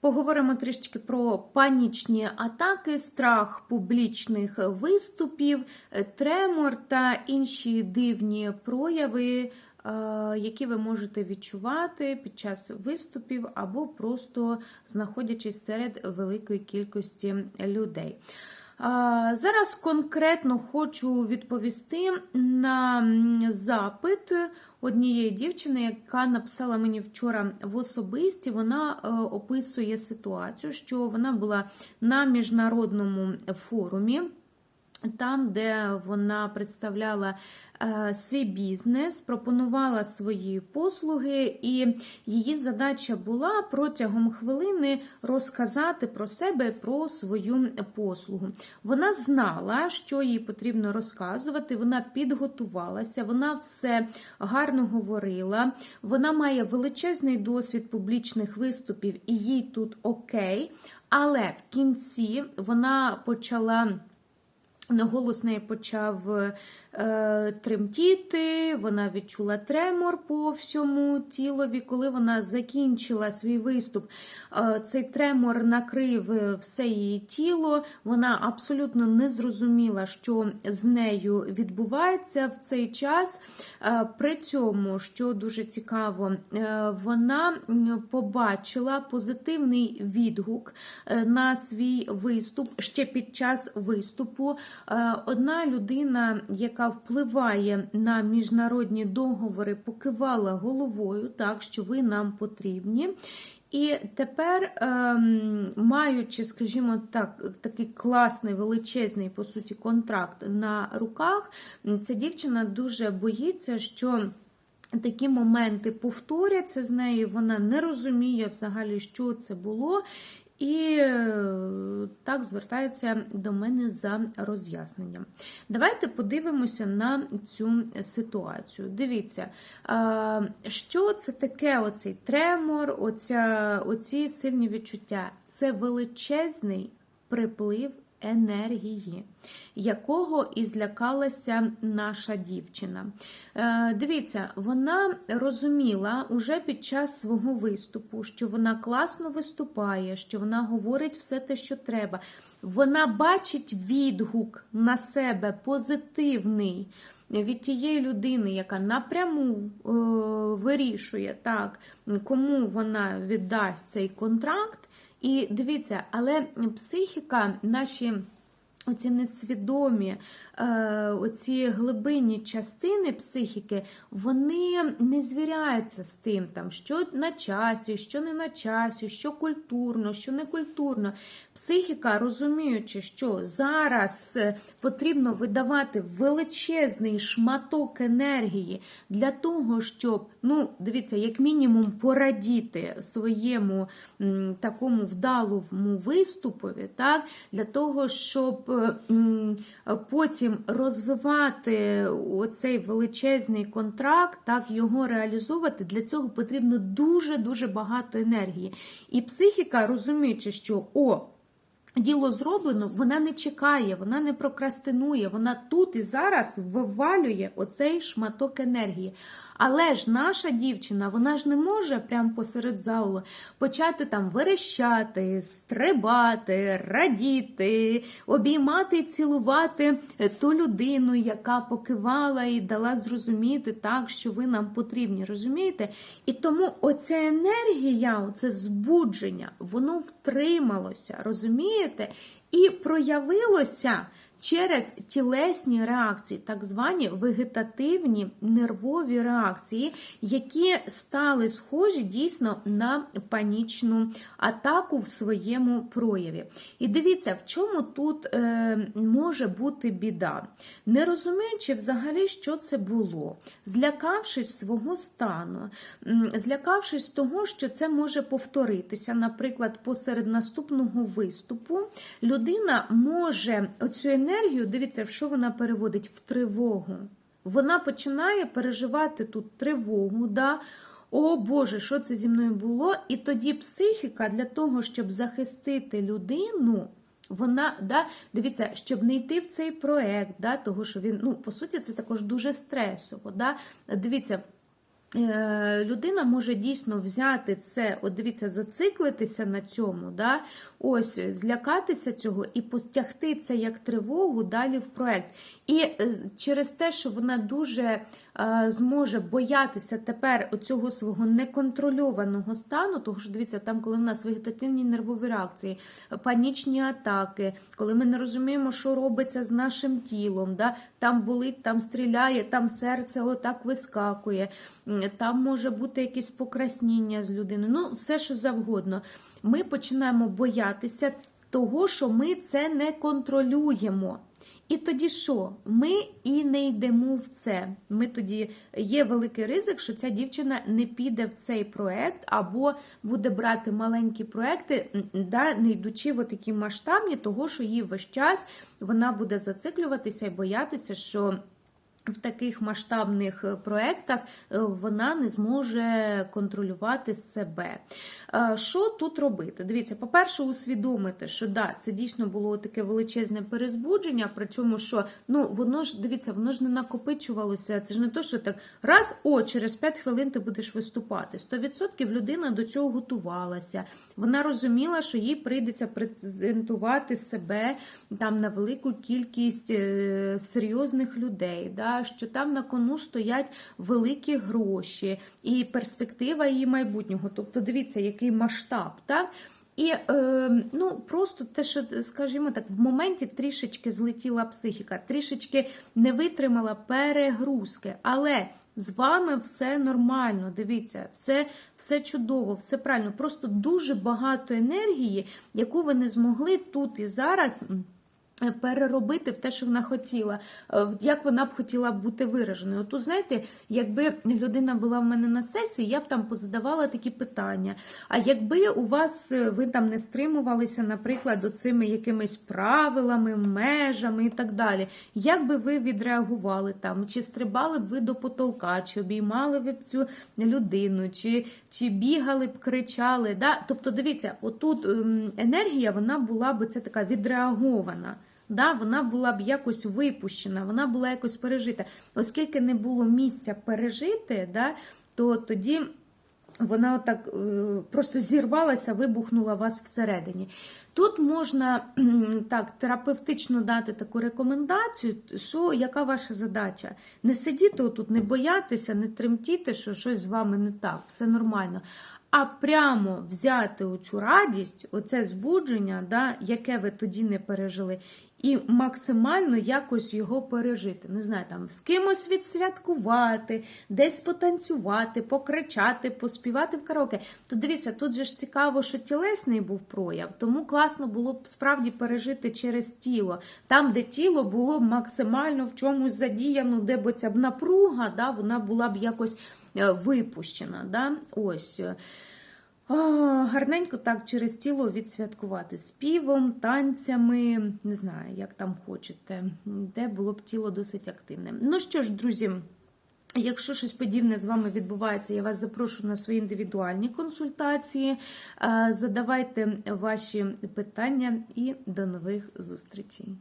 Поговоримо трішки про панічні атаки, страх публічних виступів, е, тремор та інші дивні прояви, е, які ви можете відчувати під час виступів або просто знаходячись серед великої кількості людей. Зараз конкретно хочу відповісти на запит однієї дівчини, яка написала мені вчора в особисті. Вона е, описує ситуацію, що вона була на міжнародному форумі. Там, де вона представляла е, свій бізнес, пропонувала свої послуги, і її задача була протягом хвилини розказати про себе, про свою послугу. Вона знала, що їй потрібно розказувати, вона підготувалася, вона все гарно говорила, вона має величезний досвід публічних виступів, і їй тут окей. Але в кінці вона почала. Голос неї почав е, тремтіти, вона відчула тремор по всьому тілові. Коли вона закінчила свій виступ, е, цей тремор накрив все її тіло. Вона абсолютно не зрозуміла, що з нею відбувається в цей час. Е, при цьому, що дуже цікаво, е, вона побачила позитивний відгук е, на свій виступ ще під час виступу. Е, Одна людина, яка впливає на міжнародні договори, покивала головою, так що ви нам потрібні. І тепер, ем, маючи, скажімо так, такий класний величезний по суті контракт на руках, ця дівчина дуже боїться, що. Такі моменти повторяться з нею, вона не розуміє взагалі, що це було, і е, так звертається до мене за роз'ясненням. Давайте подивимося на цю ситуацію. Дивіться, що це таке оцей тремор, оця, оці сильні відчуття. Це величезний приплив енергії, якого і злякалася наша дівчина. Е, Дивіться, вона розуміла уже під час свого виступу, що вона класно виступає, що вона говорить все те, що треба. Вона бачить відгук на себе позитивний. Від тієї людини, яка напряму е, вирішує, так, кому вона віддасть цей контракт, і дивіться, але психіка, наші оці несвідомі, е, оці глибинні частини психіки, вони не звіряються з тим, там, що на часі, що не на часі, що культурно, що не культурно. Психіка, розуміючи, що зараз е, потрібно видавати величезний шматок енергії для того, щоб, ну, дивіться, як мінімум порадіти своєму такому вдалому виступові, так, для того, щоб потім розвивати оцей величезний контракт, так, його реалізовувати, для цього потрібно дуже-дуже багато енергії. І психіка, розуміючи, що о, Діло зроблено, вона не чекає, вона не прокрастинує, вона тут і зараз вивалює оцей шматок енергії. Але ж наша дівчина, вона ж не може прямо посеред залу почати там верещати, стрибати, радіти, обіймати і цілувати ту людину, яка покивала і дала зрозуміти так, що ви нам потрібні. Розумієте? І тому оця енергія, оце збудження, воно втрималося, розумієте? І проявилося через тілесні реакції, так звані вегетативні нервові реакції, які стали схожі дійсно на панічну атаку в своєму прояві. І дивіться, в чому тут е, може бути біда. Не розуміючи взагалі, що це було, злякавшись свого стану, злякавшись того, що це може повторитися, наприклад, посеред наступного виступу, людина може оцю енергію, дивіться, в що вона переводить в тривогу. Вона починає переживати тут тривогу. да, О Боже, що це зі мною було? І тоді психіка для того, щоб захистити людину, вона, да, дивіться, щоб не йти в цей проект, да, того, що він, ну, по суті, це також дуже стресово. Да? Дивіться, людина може дійсно взяти це, от дивіться, зациклитися на цьому, да? ось злякатися цього і постягти це як тривогу далі в проект. І е, через те, що вона дуже е, зможе боятися тепер оцього свого неконтрольованого стану, тому що дивіться, там, коли в нас вегетативні нервові реакції, панічні атаки, коли ми не розуміємо, що робиться з нашим тілом, да? там болить, там стріляє, там серце отак вискакує, там може бути якесь покрасніння з людиною, ну все що завгодно. Ми починаємо боятися того, що ми це не контролюємо. І тоді що? Ми і не йдемо в це. Ми тоді є великий ризик, що ця дівчина не піде в цей проект або буде брати маленькі проекти, да, не йдучи в такі масштабні, того що їй весь час вона буде зациклюватися і боятися, що. В таких масштабних е, проєктах е, вона не зможе контролювати себе. Е, Що тут робити? Дивіться, по-перше, усвідомити, що да, це дійсно було таке величезне перезбудження, причому що ну воно ж дивіться, воно ж не накопичувалося. Це ж не то, що так раз, о, через 5 хвилин ти будеш виступати. 100% людина до цього готувалася. Вона розуміла, що їй прийдеться презентувати себе там на велику кількість серйозних людей. Да? Що там на кону стоять великі гроші і перспектива її майбутнього. Тобто, дивіться, який масштаб. Так? І е, ну просто те, що скажімо так, в моменті трішечки злетіла психіка, трішечки не витримала перегрузки, але з вами все нормально. Дивіться, все, все чудово, все правильно. Просто дуже багато енергії, яку ви не змогли тут і зараз. Е, Переробити в те, що вона хотіла, е, як вона б хотіла бути вираженою. Тут, знаєте, якби людина була в мене на сесії, я б там позадавала такі питання. А якби у вас е, ви там не стримувалися, наприклад, оцими якимись правилами, межами і так далі, як би ви відреагували там? Чи стрибали б ви до потолка, чи обіймали ви б цю людину, чи, чи бігали б, кричали? Да? Тобто, дивіться, отут ем, енергія вона була б це така відреагована. Да, вона була б якось випущена, вона була якось пережита. Оскільки не було місця пережити, да, то тоді вона отак е, просто зірвалася, вибухнула вас всередині. Тут можна так терапевтично дати таку рекомендацію, що яка ваша задача? Не сидіти отут, не боятися, не тремтіти, що щось з вами не так, все нормально. А прямо взяти оцю радість, оце збудження, да, яке ви тоді не пережили, і максимально якось його пережити. Не знаю, там з кимось відсвяткувати, десь потанцювати, покричати, поспівати в караоке. То дивіться, тут же ж цікаво, що тілесний був прояв, тому класно було б справді пережити через тіло. Там, де тіло було б максимально в чомусь задіяно, де б ця б напруга, да, вона була б якось е, випущена. Да? Ось. А, гарненько так через тіло відсвяткувати співом, танцями, не знаю, як там хочете, де було б тіло досить активне. Ну що ж, друзі. Якщо щось подібне з вами відбувається, я вас запрошую на свої індивідуальні консультації. Задавайте ваші питання і до нових зустрічей.